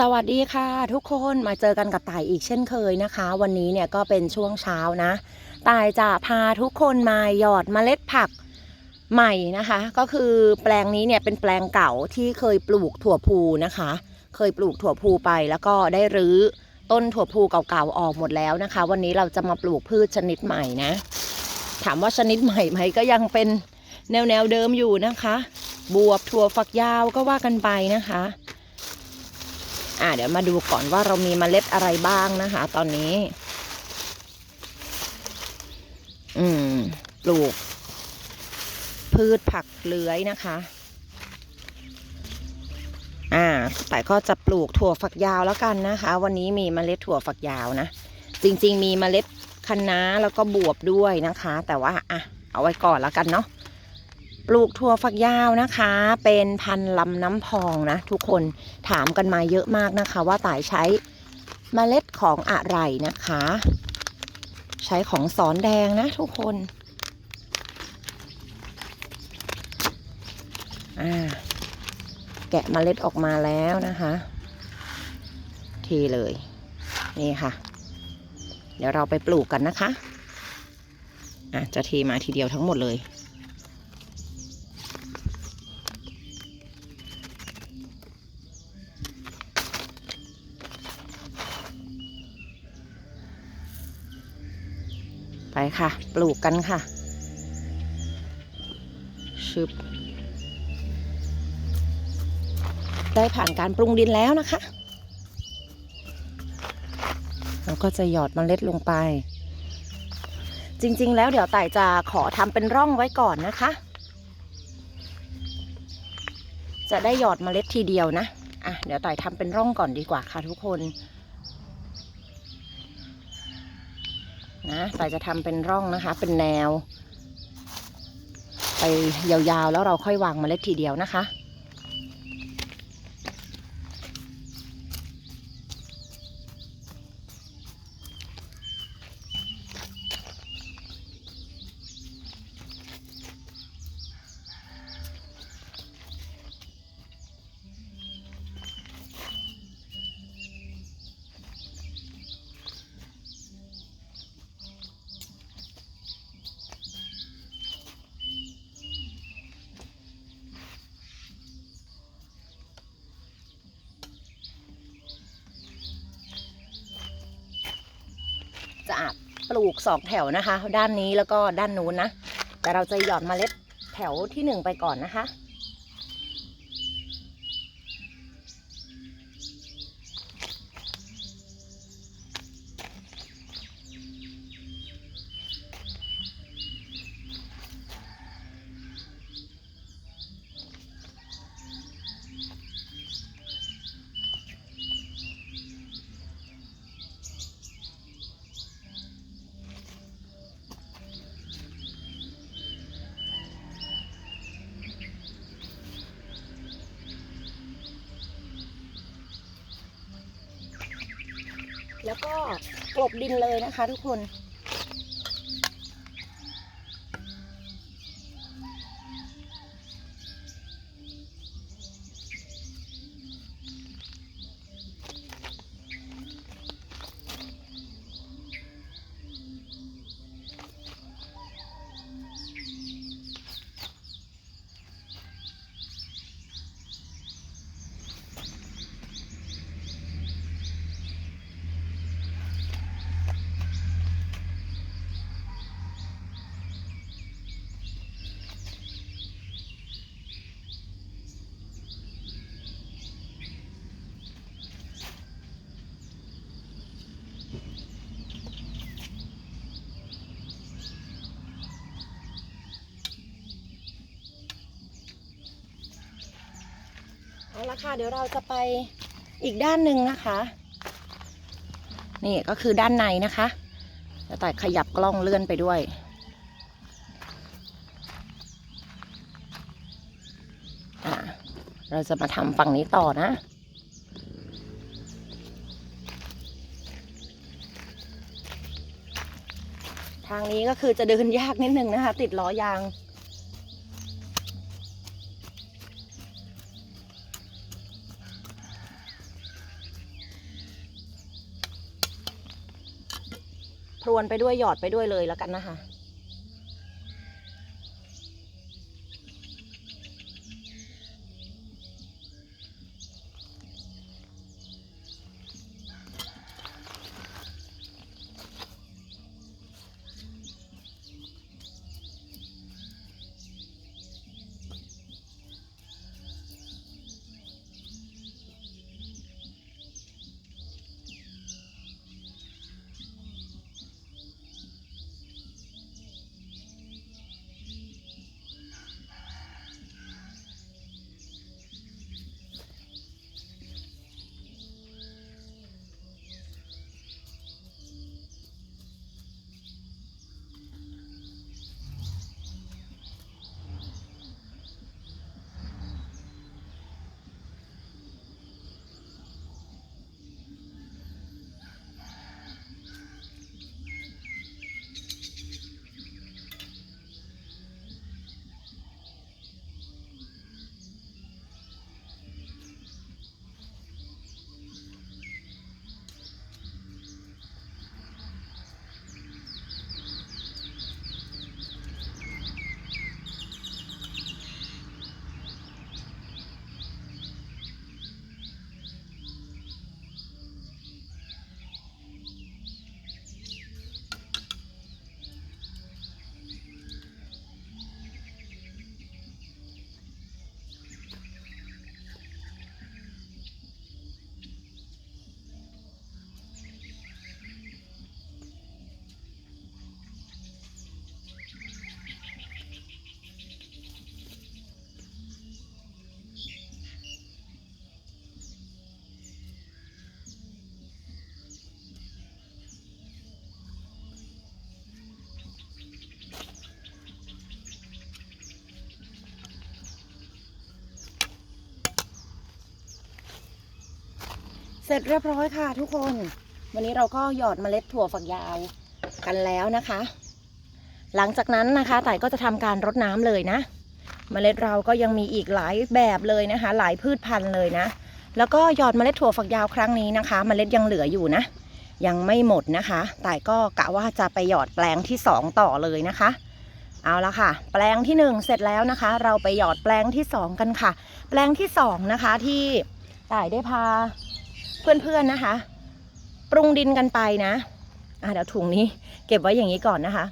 สวัสดีค่ะทุกคนมาเจอกันกับต่ายอีกเช่นเคยนะคะ วันนี้เนี่ยก็เป็นช่วงเช้านะต่ายจะพาทุกคนมาหยอดเมล็ดผักใหม่นะคะ ก็คือแปลงนี้เนี่ยเป็นแปลงเก่าที่เคยปลูกถั่วพูนะคะ เคยปลูกถั่วพูไปแล้วก็ได้รื้อต้นถั่วพูเก่าๆออกหมดแล้วนะคะ วันนี้เราจะมาปลูกพืชชนิดใหม่นะ ถามว่าชนิดใหม่ไหมก็ยังเป็นแนวแนวเดิมอยู่นะคะ บวบถั่วฝักยาวก็ว่ากันไปนะคะ อ่าเดี๋ยวมาดูก่อนว่าเรามีเมล็ดอะไรบ้างนะคะ ตอนนี้ อืม ปลูก พืชผักเลื้อยนะคะ อ่า แต่ก็จะปลูกถั่วฝักยาวแล้วกันนะคะ วันนี้มีเมล็ดถั่วฝักยาวนะ จริง ๆ มีเมล็ดคะน้าแล้วก็บวบด้วยนะคะ แต่ว่า อะ เอาไว้ก่อนแล้วกันเนาะ ปลูกถั่วฝักยาวนะคะ เป็นพันธุ์ลำน้ำพองนะ ทุกคนถามกันมาเยอะมากนะคะ ว่าต่ายใช้เมล็ดของอะไรนะคะ ใช้ของสอนแดงนะทุกคนอ่าแกะเมล็ดออกมาแล้วนะคะเทเลย นี่ค่ะ เดี๋ยวเราไปปลูกกันนะคะอะจะเทมาทีเดียวทั้งหมดเลย ไปค่ะ ปลูกกันค่ะ ชึบ ได้ผ่านการปรุงดินแล้วนะคะ เราก็จะหยอดเมล็ดลงไป จริงๆ แล้วเดี๋ยวไต่จะขอทำเป็นร่องไว้ก่อนนะคะ จะได้หยอดเมล็ดทีเดียวนะ อะ เดี๋ยวไต่ทำเป็นร่องก่อนดีกว่าค่ะทุกคน นะต่จะทำเป็นร่องนะคะ เป็นแนว ไปยาวๆแล้วเราค่อยวางเมล็ดทีเดียวนะคะ จะปลูกสองแถวนะคะ ด้านนี้แล้วก็ด้านนู้นนะ แต่เราจะหย่อนเมล็ดแถวที่หนึ่งไปก่อนนะคะ แล้วก็กลบดินเลยนะคะทุกคน ค่ะ เดี๋ยวเราจะไปอีกด้านหนึ่งนะคะ นี่ก็คือด้านในนะคะแล้วแต่ขยับกล้องเลื่อนไปด้วย เราจะมาทำฝั่งนี้ต่อนะทางนี้ก็คือจะเดินยากนิดนึงนะคะ ติดล้อยาง วนไปด้วยหยอดไปด้วยเลยแล้วกันนะคะ เสร็จเรียบร้อยค่ะทุกคน วันนี้เราก็หยอดเมล็ดถั่วฝักยาวกันแล้วนะคะ หลังจากนั้นนะคะต่ายก็จะทำการรดน้ำเลยนะ เมล็ดเราก็ยังมีอีกหลายแบบเลยนะคะ หลายพืชพันธุ์เลยนะ แล้วก็หยอดเมล็ดถั่วฝักยาวครั้งนี้นะคะ เมล็ดยังเหลืออยู่นะ ยังไม่หมดนะคะต่ายก็กะว่าจะไปหยอดแปลงที่สองต่อเลยนะคะเอาละค่ะ แปลงที่หนึ่งเสร็จแล้วนะคะ เราไปหยอดแปลงที่สองกันค่ะ แปลงที่สองนะคะที่ต่ายได้พา เพื่อนๆนะคะ ปรุงดินกันไปนะอะเดี๋ยวถุงนี้ เก็บไว้อย่างนี้ก่อนนะคะ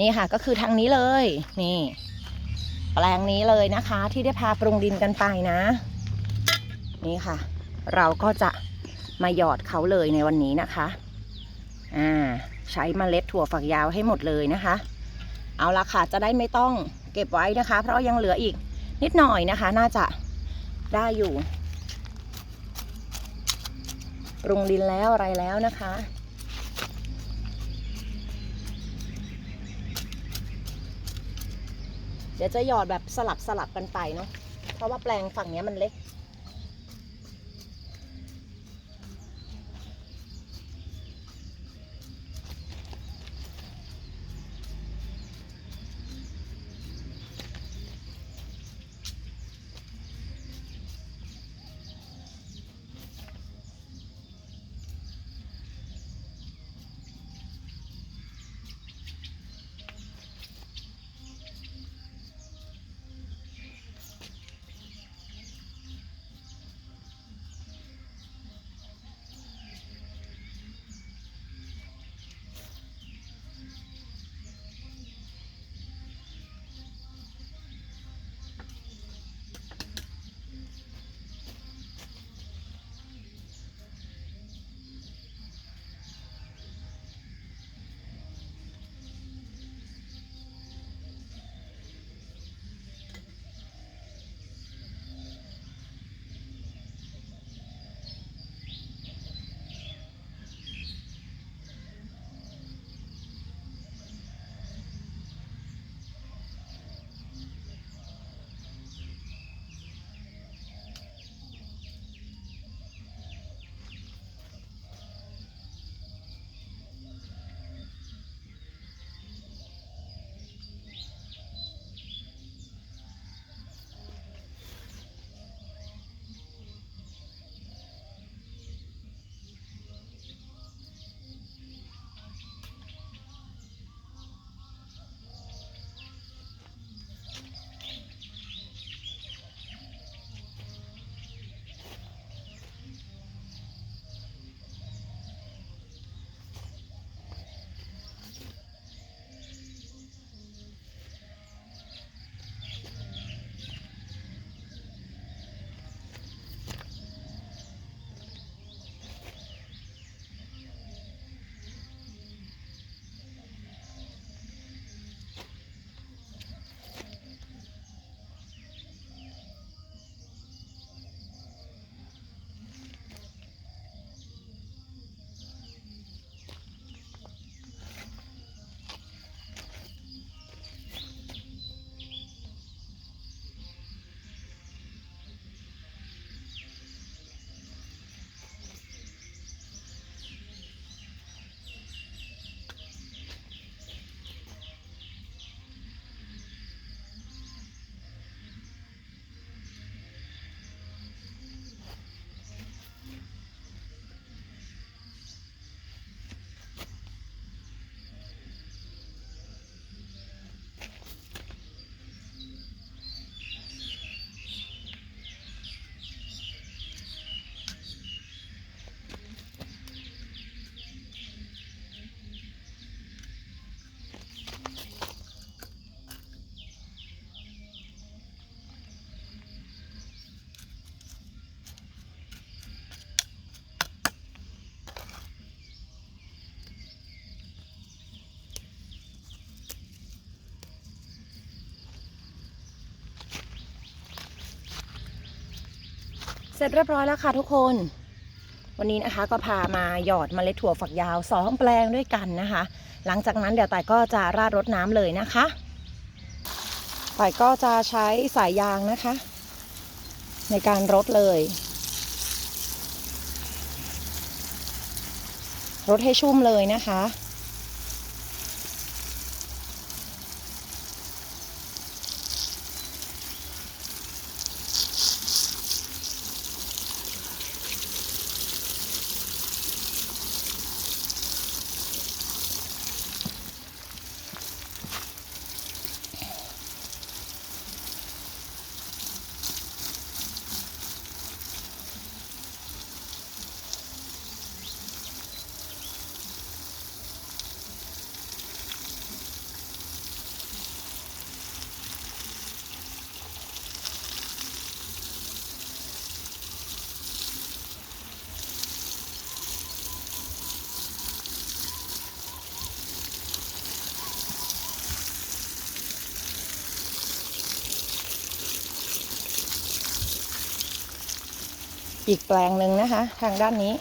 นี่ค่ะก็คือทางนี้เลย นี่ แปลงนี้เลยนะคะ ที่ได้พาปรุงดินกันไปนะ นี่ค่ะ เราก็จะมาหยอดเขาเลยในวันนี้นะคะอ่าใช้เมล็ดถั่วฝักยาวให้หมดเลยนะคะ เอาละค่ะจะได้ไม่ต้องเก็บไว้นะคะ เพราะยังเหลืออีกนิดหน่อยนะคะ น่าจะได้อยู่ ปรุงดินแล้วอะไรแล้วนะคะ เดี๋ยวจะหยอดแบบสลับสลับกันไปเนาะเพราะว่าแปลงฝั่งนี้มันเล็ก ร็จเรียบร้อยแล้วค่ะทุกคน วันนี้นะคะก็พามาหยอดเมล็ดถั่วฝักยาวสองแปลงด้วยกันนะคะ หลังจากนั้นเดี๋ยวต่ายก็จะราดรดน้ำเลยนะคะต่ายก็จะใช้สายยางนะคะ ในการรดเลย รดให้ชุ่มเลยนะคะ อีกแปลงหนึ่งนะคะ ทางด้านนี้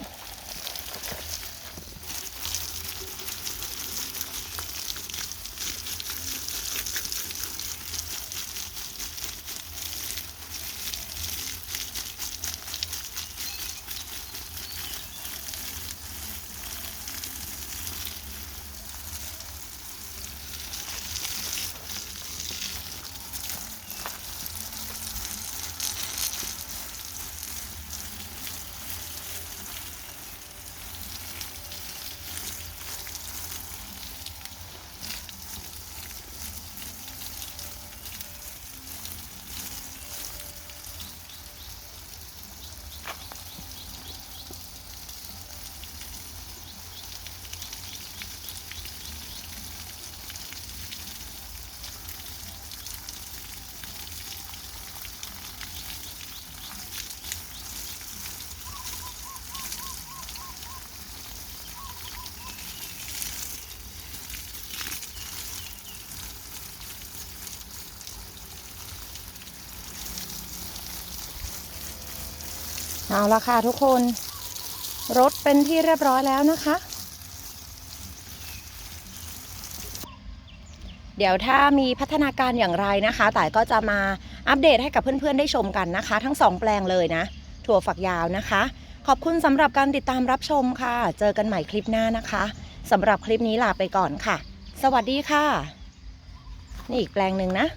เอาละค่ะทุกคน รถเป็นที่เรียบร้อยแล้วนะคะ เดี๋ยวถ้ามีพัฒนาการอย่างไรนะคะต่ายก็จะมาอัปเดตให้กับเพื่อนๆได้ชมกันนะคะ ทั้งสองแปลงเลยนะ ถั่วฝักยาวนะคะ ขอบคุณสำหรับการติดตามรับชมค่ะ เจอกันใหม่คลิปหน้านะคะสำหรับคลิปนี้ลาไปก่อนค่ะ สวัสดีค่ะ นี่อีกแปลงหนึ่งนะ